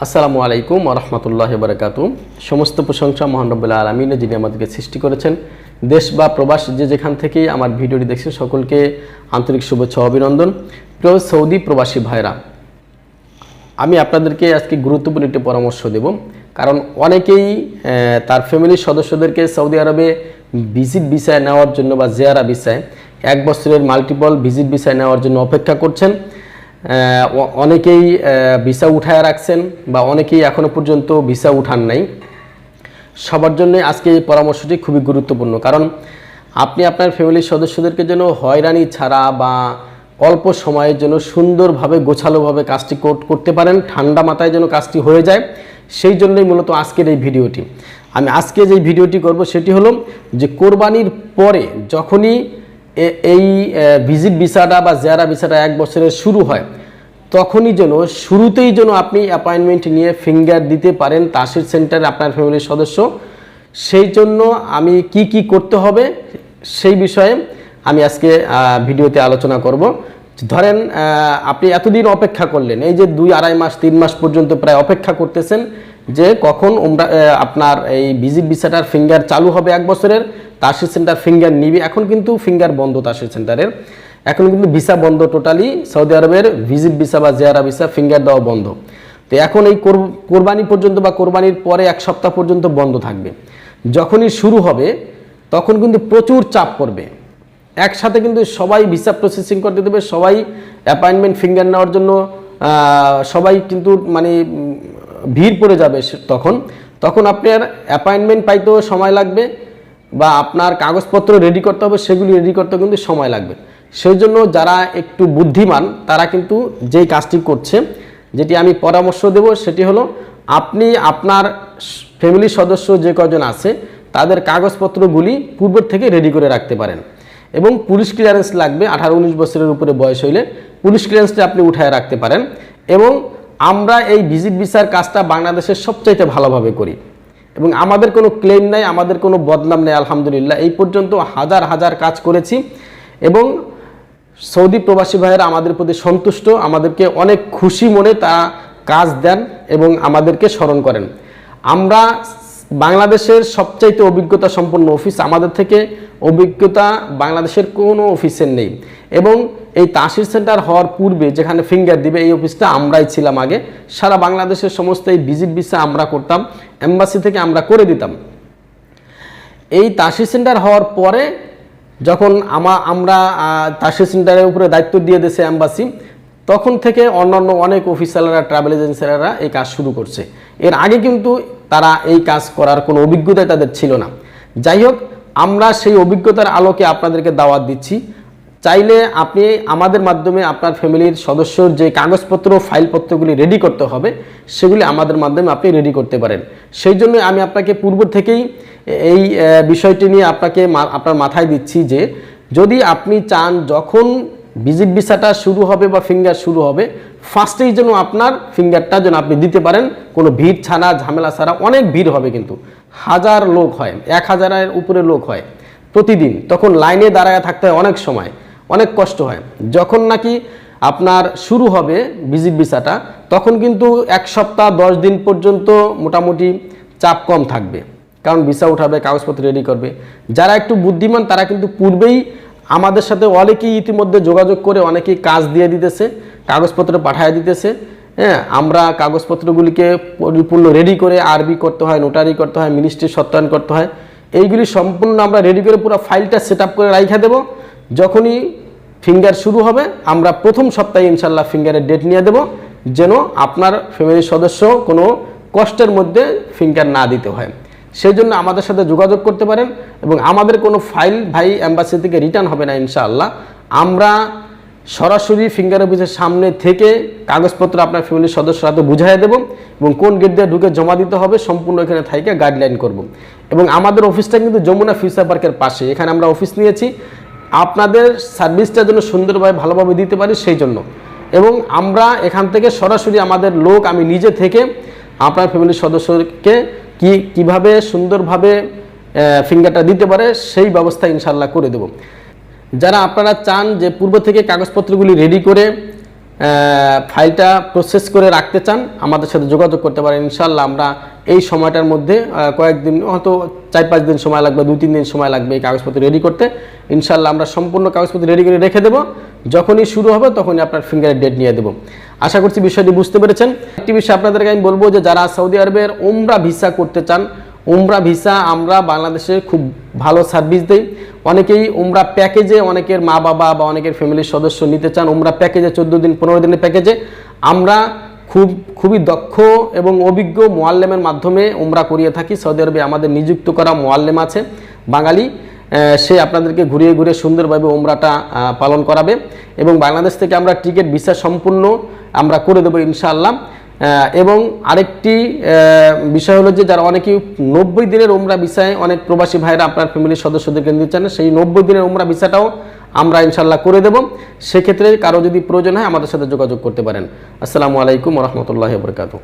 আসসালামু আলাইকুম রহমতুল্লাহ বারকাত সমস্ত প্রশংসা মহানবুল্লাহ আলমিনে যিনি আমাদেরকে সৃষ্টি করেছেন। দেশ বা প্রবাস যে যেখান থেকেই আমার ভিডিওটি দেখছেন, সকলকে আন্তরিক শুভেচ্ছা অভিনন্দন। প্রিয় সৌদি প্রবাসী ভাইরা, আমি আপনাদেরকে আজকে গুরুত্বপূর্ণ একটি পরামর্শ দেব। কারণ অনেকেই তার ফ্যামিলির সদস্যদেরকে সৌদি আরবে ভিজিট ভিসায় নেওয়ার জন্য বা জেয়ারা ভিসায় এক বছরের মাল্টিপল ভিজিট ভিসায় নেওয়ার জন্য অপেক্ষা করছেন। অনেকেই ভিসা উঠায় রাখছেন বা অনেকেই এখনও পর্যন্ত ভিসা উঠান নাই। সবার জন্য আজকে এই পরামর্শটি খুবই গুরুত্বপূর্ণ। কারণ আপনি আপনার ফ্যামিলির সদস্যদেরকে যেন হয়রানি ছাড়া বা অল্প সময়ের জন্য সুন্দরভাবে, গোছালোভাবে কাজটি কর- করতে পারেন, ঠান্ডা মাথায় যেন কাজটি হয়ে যায়, সেই জন্যই মূলত আজকের এই ভিডিওটি। আমি আজকে যে ভিডিওটি করব সেটি হলো যে, কোরবানির পরে যখনই এই ভিজিট ভিসাটা বা জেয়ারা ভিসাটা এক বছরের শুরু হয়, তখনই যেন শুরুতেই যেন আপনি অ্যাপয়েন্টমেন্ট নিয়ে ফিঙ্গার দিতে পারেন তাসির সেন্টারে আপনার ফ্যামিলির সদস্য। সেই জন্য আমি কি কি করতে হবে সেই বিষয়ে আমি আজকে ভিডিওতে আলোচনা করব। ধরেন আপনি এতদিন অপেক্ষা করলেন, এই যে দুই আড়াই মাস, তিন মাস পর্যন্ত প্রায় অপেক্ষা করতেছেন যে কখন ওমরা আপনার এই ভিজিট ভিসাটার ফিঙ্গার চালু হবে এক বছরের, তাসির সেন্টার ফিঙ্গার নিবে। এখন কিন্তু ফিঙ্গার বন্ধ তাসির সেন্টারের। এখন কিন্তু ভিসা বন্ধ টোটালি সৌদি আরবের ভিজিট ভিসা বা জেয়ারা ভিসা ফিঙ্গার দেওয়া বন্ধ। তো এখন এই কোর- কোরবানি পর্যন্ত বা কোরবানির পরে এক সপ্তাহ পর্যন্ত বন্ধ থাকবে। যখনই শুরু হবে, তখন কিন্তু প্রচুর চাপ পড়বে। একসাথে কিন্তু সবাই ভিসা প্রসেসিং করতে দেবে, সবাই অ্যাপয়েন্টমেন্ট ফিঙ্গার নেওয়ার জন্য সবাই কিন্তু মানে ভিড় পড়ে যাবে তখন তখন আপনার অ্যাপয়েন্টমেন্ট পাইতেও সময় লাগবে, বা আপনার কাগজপত্র রেডি করতে হবে, সেগুলি রেডি করতে কিন্তু সময় লাগবে। সেই জন্য যারা একটু বুদ্ধিমান, তারা কিন্তু যেই কাজটি করছে, যেটি আমি পরামর্শ দেব, সেটি হলো আপনি আপনার ফ্যামিলির সদস্য যে কজন আছে, তাদের কাগজপত্রগুলি পূর্বের থেকে রেডি করে রাখতে পারেন। এবং পুলিশ ক্লিয়ারেন্স লাগবে, আঠারো, উনিশ বছরের উপরে বয়স হইলে পুলিশ ক্লিয়ারেন্সটা আপনি উঠায় রাখতে পারেন। এবং আমরা এই ভিজিট ভিসার কাজটা বাংলাদেশের সবচাইতে ভালোভাবে করি। এবং আমাদের কোনো ক্লেম নাই, আমাদের কোনো বদনাম নেই, আলহামদুলিল্লাহ। এই পর্যন্ত হাজার হাজার কাজ করেছি এবং সৌদি প্রবাসী ভাইয়েরা আমাদের প্রতি সন্তুষ্ট, আমাদেরকে অনেক খুশি মনে তারা কাজ দেন এবং আমাদেরকে স্মরণ করেন। আমরা বাংলাদেশের সবচাইতে অভিজ্ঞতা সম্পন্ন অফিস আমাদের থেকে অভিজ্ঞতা বাংলাদেশের কোনো অফিসের নেই। এবং এই তাসির সেন্টার হওয়ার পূর্বে যেখানে ফিঙ্গার দিবে এই অফিসটা আমরাই ছিলাম আগে। সারা বাংলাদেশের সমস্ত এই ভিজিট ভিসা আমরা করতাম এম্বাসি থেকে আমরা করে দিতাম। এই তাসির সেন্টার হওয়ার পরে যখন আমা আমরা তাসির সেন্টারের উপরে দায়িত্ব দিয়ে দিয়েছে অ্যাম্বাসি তখন থেকে অন্যান্য অনেক অফিসাররা ট্রাভেল এজেন্সিরা এই কাজ শুরু করছে। এর আগে কিন্তু তারা এই কাজ করার কোনো অভিজ্ঞতা তাদের ছিল না। যাই হোক, আমরা সেই অভিজ্ঞতার আলোকে আপনাদেরকে দাওয়াত দিচ্ছি। চাইলে আপনি আমাদের মাধ্যমে আপনার ফ্যামিলির সদস্যর যে কাগজপত্র, ফাইলপত্রগুলি রেডি করতে হবে, সেগুলি আমাদের মাধ্যমে আপনি রেডি করতে পারেন। সেই জন্য আমি আপনাকে পূর্ব থেকেই এই বিষয়টি নিয়ে আপনাকে আপনার মাথায় দিচ্ছি যে, যদি আপনি চান যখন ভিজিট ভিসাটা শুরু হবে বা ফিঙ্গার শুরু হবে ফার্স্টেই যেন আপনার ফিঙ্গারটা যেন আপনি দিতে পারেন, কোনো ভিড় ছাড়া, ঝামেলা ছাড়া, অনেক ভিড় হবে কিন্তু। হাজার লোক হয়, এক হাজারের উপরে লোক হয়। প্রতিদিন, তখন লাইনে দাঁড়ায় থাকতে হয় অনেক সময়, অনেক কষ্ট হয়। যখন নাকি আপনার শুরু হবে ভিজিট ভিসাটা, তখন কিন্তু এক সপ্তাহ, দশ দিন পর্যন্ত মোটামুটি চাপ কম থাকবে। কারণ ভিসা উঠাবে, কাগজপত্র রেডি করবে। যারা একটু বুদ্ধিমান, তারা কিন্তু পূর্বেই আমাদের সাথে অনেকেই ইতিমধ্যে যোগাযোগ করে অনেকেই কাজ দিয়ে দিতেছে, কাগজপত্র পাঠিয়ে দিতেছে। হ্যাঁ আমরা কাগজপত্রগুলিকে পরিপূর্ণ রেডি করে আরবি করতে হয় নোটারি করতে হয় মিনিস্ট্রি সত্যায়ন করতে হয়। এইগুলি সম্পূর্ণ আমরা রেডি করে পুরো ফাইলটা সেট করে রাইখা দেবো। যখনই ফিঙ্গার শুরু হবে, আমরা প্রথম সপ্তাহে ইনশাল্লাহ ফিঙ্গারের ডেট নিয়ে দেব, যেন আপনার ফ্যামিলির সদস্য কোনো কষ্টের মধ্যে ফিঙ্গার না দিতে হয়। সেই জন্য আমাদের সাথে যোগাযোগ করতে পারেন এবং আমাদের কোনো ফাইল ভাই অ্যাম্বাসি থেকে রিটার্ন হবে না ইনশাআল্লাহ। আমরা সরাসরি ফিঙ্গার অফিসের সামনে থেকে কাগজপত্র আপনার ফ্যামিলির সদস্যর হাতে বুঝাই দেবো এবং কোন গেট দিয়ে ঢুকে জমা দিতে হবে সম্পূর্ণ এখানে থাইকে গাইডলাইন করব। এবং আমাদের অফিসটা কিন্তু যমুনা ফিউচার পার্কের পাশে, এখানে আমরা অফিস নিয়েছি। আপনাদের সার্ভিসটা যেন সুন্দরভাবে, ভালোভাবে দিতে পারি সেই জন্য। এবং আমরা এখান থেকে সরাসরি আমাদের লোক, আমি নিজে থেকে আপনার ফ্যামিলির সদস্যকে কি, কীভাবে সুন্দরভাবে ফিঙ্গারটা দিতে পারে, সেই ব্যবস্থা ইনশাল্লাহ করে দেব। যারা আপনারা চান যে পূর্ব থেকে কাগজপত্রগুলি রেডি করে ফাইলটা প্রসেস করে রাখতে চান, আমাদের সাথে যোগাযোগ করতে পারেন। ইনশাল্লাহ আমরা এই সময়টার মধ্যে কয়েকদিন, হয়তো চার পাঁচ দিন সময় লাগবে দুই তিন দিন সময় লাগবে এই কাগজপত্র রেডি করতে। ইনশাল্লাহ আমরা সম্পূর্ণ কাগজপত্র রেডি করে রেখে দেবো। যখনই শুরু হবে তখনই আপনার ফিঙ্গারের ডেট নিয়ে দেবো। আশা করছি বিষয়টি বুঝতে পেরেছেন। একটি বিষয় আপনাদেরকে আমি বলব যে যারা সৌদি আরবের ওমরা ভিসা করতে চান, উমরা ভিসা আমরা বাংলাদেশে খুব ভালো সার্ভিস দেই। অনেকেই উমরা প্যাকেজে অনেকের মা বাবা বা অনেকের ফ্যামিলির সদস্য নিতে চান, উমরা প্যাকেজে চোদ্দ দিন, পনেরো দিনের প্যাকেজে। আমরা খুব, খুবই দক্ষ এবং অভিজ্ঞ মোয়াল্লেমের মাধ্যমে উমরা করিয়ে থাকি। সৌদি আরবে আমাদের নিযুক্ত করা মোয়াল্লেম আছে, বাঙালি। সে আপনাদেরকে ঘুরিয়ে ঘুরিয়ে সুন্দরভাবে ওমরাটা পালন করাবে। এবং বাংলাদেশ থেকে আমরা টিকিট, ভিসা সম্পূর্ণ আমরা করে দেবো ইনশাআল্লাহ। এবং আরেকটি বিষয় হলো যে যারা অনেকেই নব্বই দিনের ওমরা ভিসায় অনেক প্রবাসী ভাইরা আপনার ফ্যামিলির সদস্যদেরকে নিতে চান, সেই নব্বই দিনের ওমরা ভিসাটাও আমরা ইনশাল্লাহ করে দেব। সেক্ষেত্রে কারও যদি প্রয়োজন হয় আমাদের সাথে যোগাযোগ করতে পারেন। আসসালামু আলাইকুম রহমতুল্লাহ বরকাতু